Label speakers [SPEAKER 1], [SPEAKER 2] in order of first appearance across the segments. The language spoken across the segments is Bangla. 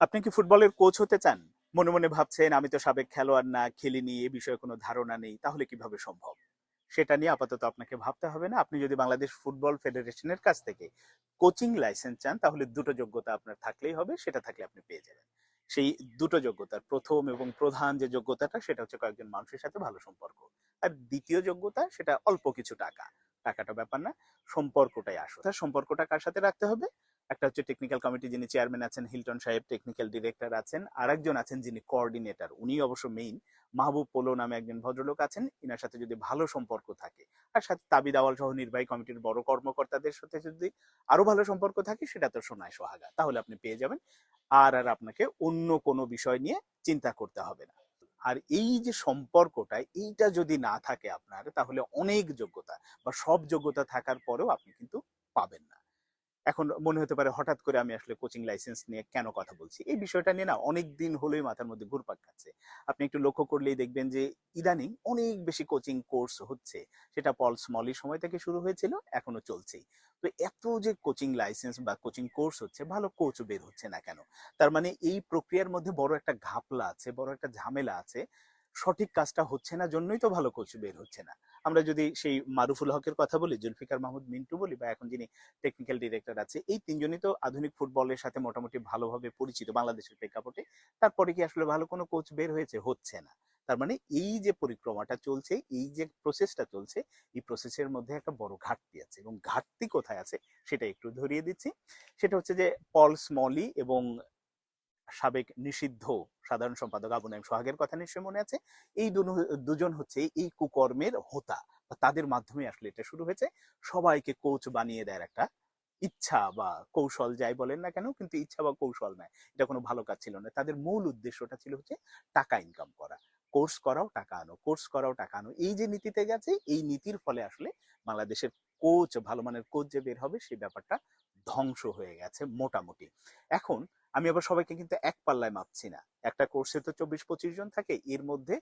[SPEAKER 1] আপনি কি ফুটবলের কোচ হতে চান? মনে মনে ভাবছেন, আমি তো সাবেক খেলোয়াড় না, খেলিনি, এ বিষয়ে কোনো ধারণা নেই, তাহলে কীভাবে সম্ভব? সেটা নিয়ে আপাতত আপনাকে ভাবতে হবে না। আপনি যদি বাংলাদেশ ফুটবল ফেডারেশনের কাছ থেকে কোচিং লাইসেন্স চান, তাহলে দুটো যোগ্যতা আপনার থাকলেই হবে, সেটা থাকলে আপনি পেয়ে যাবেন। সেই দুটো যোগ্যতার, প্রথম এবং প্রধান যে যোগ্যতাটা, সেটা হচ্ছে কয়েকজন মানুষের সাথে ভালো সম্পর্ক। আর দ্বিতীয় যোগ্যতা, সেটা অল্প কিছু টাকা। টাকাটা ব্যাপার না, সম্পর্কটাই আসো তার সম্পর্কটা কার সাথে রাখতে হবে? একটা হচ্ছে টেকনিক্যাল কমিটি যিনি চেয়ারম্যান আছেন হিলটন সাহেব টেকনিক্যাল ডিরেক্টর আছেন আর একজন আছেন যিনি কোঅর্ডিনেটর উনি অবশ্য মেইন মাহবুব পোলো নামে একজন ভদ্রলোক আছেন, ইনার সাথে যদি ভালো সম্পর্ক থাকে, আর সাথে তাবিদ আওয়াল সহ নির্বাহী কমিটির বড় কর্মকর্তাদের সাথে যদি আরও ভালো সম্পর্ক থাকে, সেটা তো সোনায় সোহাগা, তাহলে আপনি পেয়ে যাবেন। আর আর আপনাকে অন্য কোনো বিষয় নিয়ে চিন্তা করতে হবে না। আর এই যে সম্পর্কটা, এইটা যদি না থাকে আপনার, তাহলে অনেক যোগ্যতা, বা সব যোগ্যতা থাকার পরেও আপনি কিন্তু পাবেন না। এখন মনে হতে পারে হঠাৎ করে আমি আসলে কোচিং লাইসেন্স নিয়ে কেন কথা বলছি? এই বিষয়টা নিয়ে না অনেক দিন হলোই মাথার মধ্যে ঘুরপাক খাচ্ছে। আপনি একটু লক্ষ্য করলেই দেখবেন যে ইদানিং অনেক বেশি কোচিং কোর্স হচ্ছে। সেটা পল স্মলির সময় থেকে শুরু হয়েছিল, এখনও চলছেই। তো এত যে কোচিং লাইসেন্স বা কোচিং কোর্স হচ্ছে, ভালো কোচ বের হচ্ছে না কেন? তার মানে এই প্রক্রিয়ার মধ্যে বড় একটা ঘাপলা আছে, বড় একটা ঝামেলা আছে। সঠিক কাজটা হচ্ছে না, জন্যই তো ভালো কোচ বের হচ্ছে না। আমরা যদি সেই মারুফুল হকের কথা বলি, জুলফিকার মাহমুদ মিন্টু বলি বা এখন যিনি টেকনিক্যাল ডিরেক্টর আছে, এই তিনজনই তো আধুনিক ফুটবলের সাথে মোটামুটি ভালোভাবে পরিচিত বাংলাদেশের প্রেক্ষাপটে। তারপরে কি আসলে ভালো কোনো কোচ বের হয়েছে? হচ্ছে না। তার মানে এই যে পরিক্রমাটা চলছে, এই যে প্রসেসটা চলছে, এই প্রসেসের মধ্যে একটা বড় ঘাটতি আছে এবং ঘাটতি কোথায় আছে সেটা একটু ধরিয়ে দিচ্ছি। সেটা হচ্ছে যে পল স্মলি এবং সাবেক নিষিদ্ধ সাধারণ সম্পাদক আবু নাইম সোহাগের কথা নিশ্চয়ই মনে আছে। এই দুজন হচ্ছে এই কুকর্মের হোতা। তাদের মাধ্যমে আসলে এটা শুরু হয়েছে। সবাইকে কোচ বানিয়ে দেওয়ার একটা ইচ্ছা বা কৌশল যাই বলেন না কেন, কিন্তু ইচ্ছা বা কৌশল নয় এটা কোনো ভালো কাজ ছিল না। তাদের মূল উদ্দেশ্যটা ছিল হচ্ছে টাকা ইনকাম করা। কোর্স করাও টাকা আনো, কোর্স করাও টাকা আনো। এই যে নীতিতে গেছে, এই নীতির ফলে আসলে বাংলাদেশের কোচ, ভালো মানের কোচ যে বের হবে সেই ব্যাপারটা ধ্বংস হয়ে গেছে মোটামুটি। এখন আমি আবার সবাইকে কিন্তু এক পাল্লায় মাপছি না। একটা কোর্সে তো চব্বিশ পঁচিশ জন থাকে, এর মধ্যে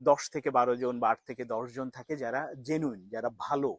[SPEAKER 1] দশ থেকে বারো জন বা আট থেকে দশ জন থাকে যারা জেনুইন যারা ভালো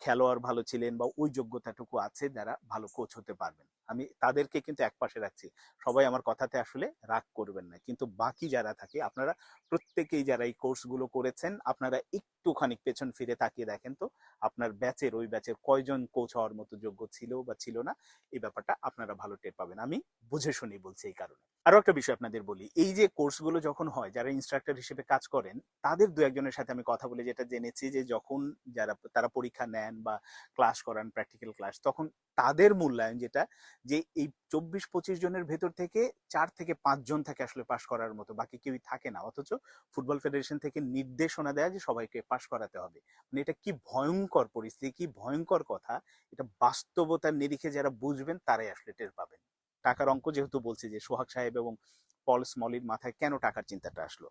[SPEAKER 1] খেলোয়াড় ভালো ছিলেন বা ওই যোগ্যতাটুকু আছে, যারা ভালো কোচ হতে পারবেন। আমি তাদেরকে কিন্তু এক পাশে রাখছি। সবাই আমার কথাতে আসলে রাগ করবেন না। কিন্তু বাকি যারা থাকে, আপনারা প্রত্যেকেই যারা এই কোর্সগুলো করেছেন, আপনারা একটুখানি পেছন ফিরে তাকিয়ে দেখেন তো, আপনার ব্যাচের ওই ব্যাচের কয়জন কোচ হওয়ার মতো যোগ্য ছিল বা ছিল না, এই ব্যাপারটা আপনারা ভালো টের পাবেন। আমি বুঝে শুনি বলছি এই কারণে। আরও একটা বিষয় আপনাদের বলি, এই যে কোর্সগুলো যখন হয়, যারা ইনস্ট্রাক্টর হিসেবে কাজ করেন, তাদের দু একজনের সাথে আমি কথা বলে যেটা জেনেছি যে যখন যারা, তারা পরীক্ষা নেন বা ক্লাস করান প্র্যাকটিক্যাল ক্লাস তখন তাদের মূল্যায়ন যেটা যে এই চব্বিশ পঁচিশ জনের ভেতর থেকে চার থেকে পাঁচজন থাকে আসলে পাশ করার মতো, বাকি কেউই থাকে না। অথচ ফুটবল ফেডারেশন থেকে নির্দেশনা দেয় যে সবাইকে পাশ করাতে হবে। মানে এটা কি ভয়ঙ্কর পরিস্থিতি, কি ভয়ঙ্কর কথা, এটা বাস্তবতার নিরিখে যারা বুঝবেন তারাই আসলে টের পাবেন। টাকার অঙ্ক যেহেতু বলছি যে সোহাগ সাহেব এবং পল স্মলির মাথায় কেন টাকার চিন্তাটা আসলো?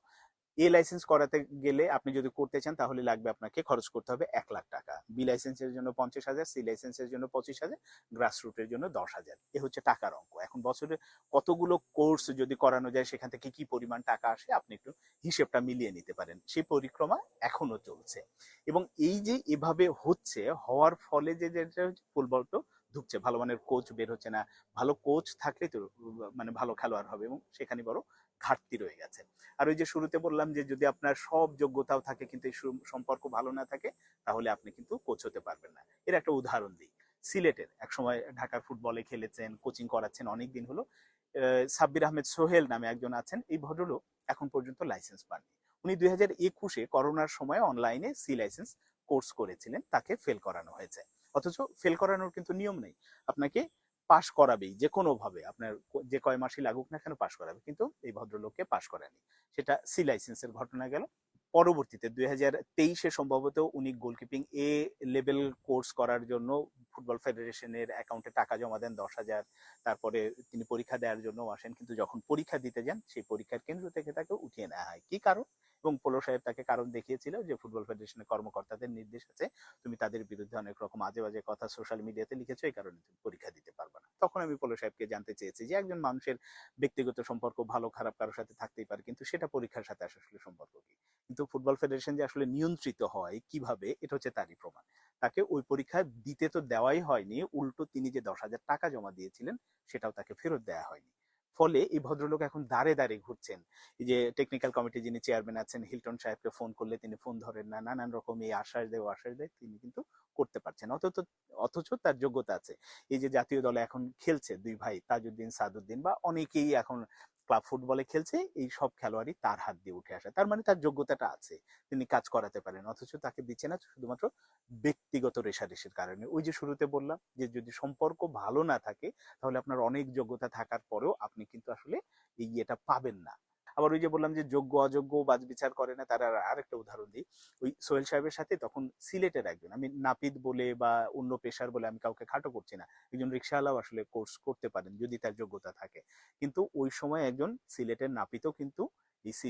[SPEAKER 1] এ লাইসেন্স করাতে গেলে আপনি যদি করতে চান, তাহলে লাগবে আপনাকে খরচ করতে হবে এক লাখ টাকা। বি লাইসেন্সের জন্য পঞ্চাশ হাজার সি লাইসেন্সের জন্য পঁচিশ হাজার গ্রাস রুটের জন্য দশ হাজার। এ হচ্ছে টাকার অঙ্ক। এখন বছরে কতগুলো কোর্স যদি করানো যায়, সেখান থেকে কি পরিমাণ টাকা আসে, আপনি একটু হিসেবটা মিলিয়ে নিতে পারেন। সেই পরিক্রমা এখনও চলছে। এবং এই যে এভাবে হচ্ছে, হওয়ার ফলে যে যেটা হচ্ছে, ফুটবল তো ঢুকছে ভালো মানের কোচ বের হচ্ছে না। ভালো কোচ থাকলে তো মানে ভালো খেলোয়াড় হবে এবং সেখানে বড় ঘাটতি রয়ে গেছে। আর ওই যে শুরুতে বললাম যে যদি আপনার সব যোগ্যতাও থাকে কিন্তু এই সম্পর্ক ভালো না থাকে, তাহলে আপনি কিন্তু কোচ হতে পারবেন না। এর একটা উদাহরণ দিই। সিলেটের একসময় ঢাকার ফুটবলে খেলেছেন, কোচিং করাচ্ছেন অনেক দিন হলো সাব্বির আহমেদ সোহেল নামে একজন আছেন, এই ভদ্রলোক এখন পর্যন্ত লাইসেন্স পাননি। উনি দুই হাজার একুশে করোনার সময় অনলাইনে সি লাইসেন্স কোর্স করেছিলেন, তাকে ফেল করানো হয়েছে। অথচ ফেল করানোর কিন্তু নিয়ম নেই। আপনাকে পাশ করাবেই যে কোনো ভাবে আপনার যে কয় মাসই লাগুক না কেন পাশ করাবে, কিন্তু এই ভদ্রলোককে পাশ করেনি সেটা সি লাইসেন্সের ঘটনা গেল। পরবর্তীতে দুই হাজার তেইশে সম্ভবত উনি গোলকিপিং এ লেভেল কোর্স করার জন্য ফুটবল ফেডারেশনের অ্যাকাউন্টে টাকা জমা দেন দশ হাজার। তারপরে তিনি পরীক্ষা দেওয়ার জন্য আসেন, কিন্তু যখন পরীক্ষা দিতে যান, সেই পরীক্ষার কেন্দ্র থেকে তাকে উঠিয়ে নেওয়া হয়। কি কারণ? এবং পোলো সাহেব তাকে কারণ দেখিয়েছিল যে ফুটবল ফেডারেশনের কর্মকর্তাদের নির্দেশ আছে, তুমি তাদের বিরুদ্ধে অনেক রকম আজে বাজে কথা সোশ্যাল মিডিয়াতে লিখেছো, এই কারণে তুমি পরীক্ষা দিতে পারবে না। তখন আমি পোলো সাহেবকে জানতে চেয়েছি যে একজন মানুষের ব্যক্তিগত সম্পর্ক ভালো, খারাপ কারোর সাথে থাকতেই পারে, কিন্তু সেটা পরীক্ষার সাথে আসলে সম্পর্ক কি? কিন্তু ফুটবল ফেডারেশন যে আসলে নিয়ন্ত্রিত হয় কীভাবে, এটা হচ্ছে তারই প্রমাণ। তাকে ওই পরীক্ষা দিতে তো দেওয়াই হয়নি, উল্টো তিনি যে দশ হাজার টাকা জমা দিয়েছিলেন, সেটাও তাকে ফেরত দেওয়া হয়নি। ফলে এই ভদ্রলোক এখন দাঁড়ে দাঁড়ে ঘুরছেন। এই যে টেকনিক্যাল কমিটি যিনি চেয়ারম্যান আছেন হিলটন সাহেবকে ফোন করলে তিনি ফোন ধরেন, না, নানান রকম এই আশ্বাস দেয় আশ্বাস দেয়। তিনি কিন্তু করতে পারছেন অথচ অথচ তার যোগ্যতা আছে। এই যে জাতীয় দলে এখন খেলছে দুই ভাই, তাজউদ্দিন সাদুদ্দিন বা অনেকেই এখন ক্লাব ফুটবলে খেলছে, এই সব খেলোয়াড়ই তার হাত দিয়ে উঠে আসে। তার মানে তার যোগ্যতাটা আছে, তিনি কাজ করাতে পারেন। অথচ তাকে দিচ্ছে না শুধুমাত্র ব্যক্তিগত রেশারেশির কারণে। ওই যে শুরুতে বললাম যে, যদি সম্পর্ক ভালো না থাকে, তাহলে আপনার অনেক যোগ্যতা থাকার পরেও আপনি কিন্তু আসলে এই ইয়েটা পাবেন না। আবার ওই যে বললাম যে যোগ্য, অযোগ্য বাজ বিচার করে না, তারা আরেকটা উদাহরণ দিই। ওই সোহেল সাহেবের সাথে তখন সিলেটের একজন আমি নাপিত বলে বা অন্য পেশার বলে আমি কাউকে খাটো করছি না। একজন রিক্সাওয়ালাও আসলে কোর্স করতে পারেন যদি তার যোগ্যতা থাকে। কিন্তু ওই সময় একজন সিলেটের নাপিতও কিন্তু এই সি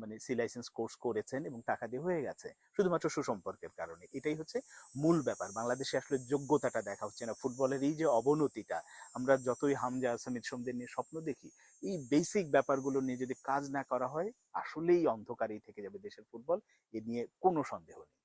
[SPEAKER 1] মানে সি লাইসেন্স কোর্স করেছেন এবং টাকা দিয়ে হয়ে গেছে। শুধুমাত্র সুসম্পর্কের কারণে। এটাই হচ্ছে মূল ব্যাপার। বাংলাদেশে আসলে যোগ্যতাটা দেখা হচ্ছে না। ফুটবলের এই যে অবনতিটা, আমরা যতই হামজা আসামিদ সোমদের নিয়ে স্বপ্ন দেখি, এই বেসিক ব্যাপারগুলো নিয়ে যদি কাজ না করা হয়, আসলেই অন্ধকারেই থেকে যাবে দেশের ফুটবল। এ নিয়ে কোনো সন্দেহ নেই।